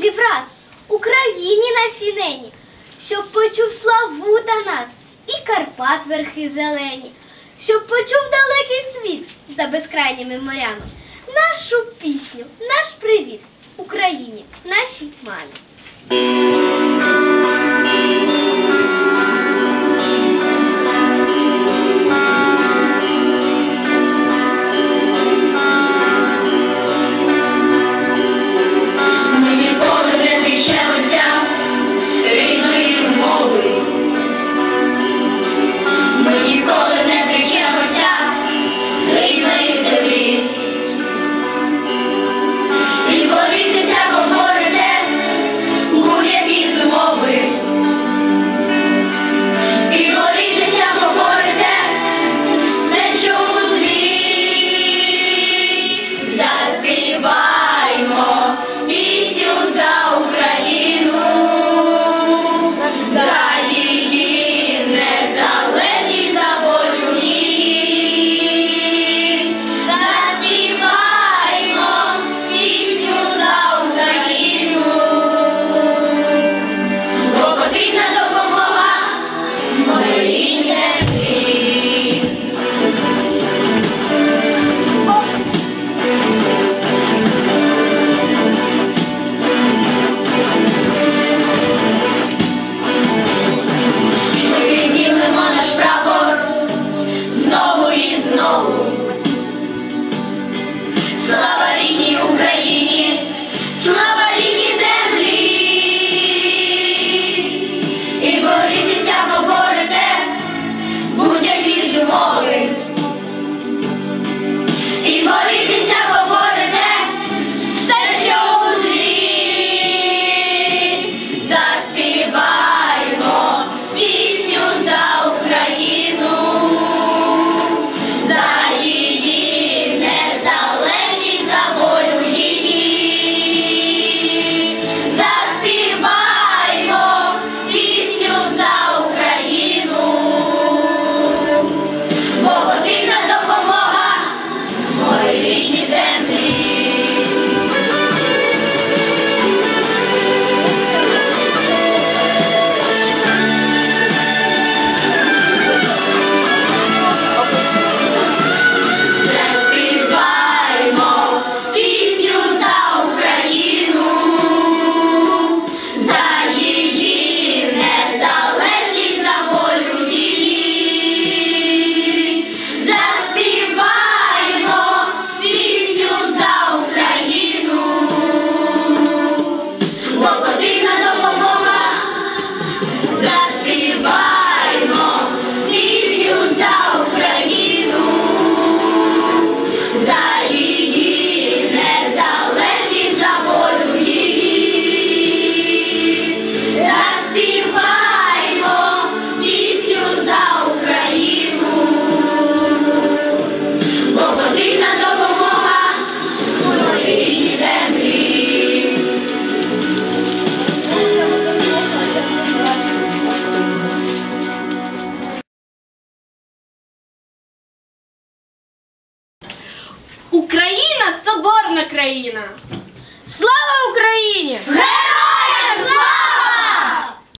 друзів раз Україні нашій нені, щоб почув славу та нас і Карпат верхи зелені, щоб почув далекий світ за безкрайніми морями. Нашу пісню, наш привіт Україні, нашій мамі. Заспіваймо пісню за. Україна соборна країна. Слава Україні! Героям!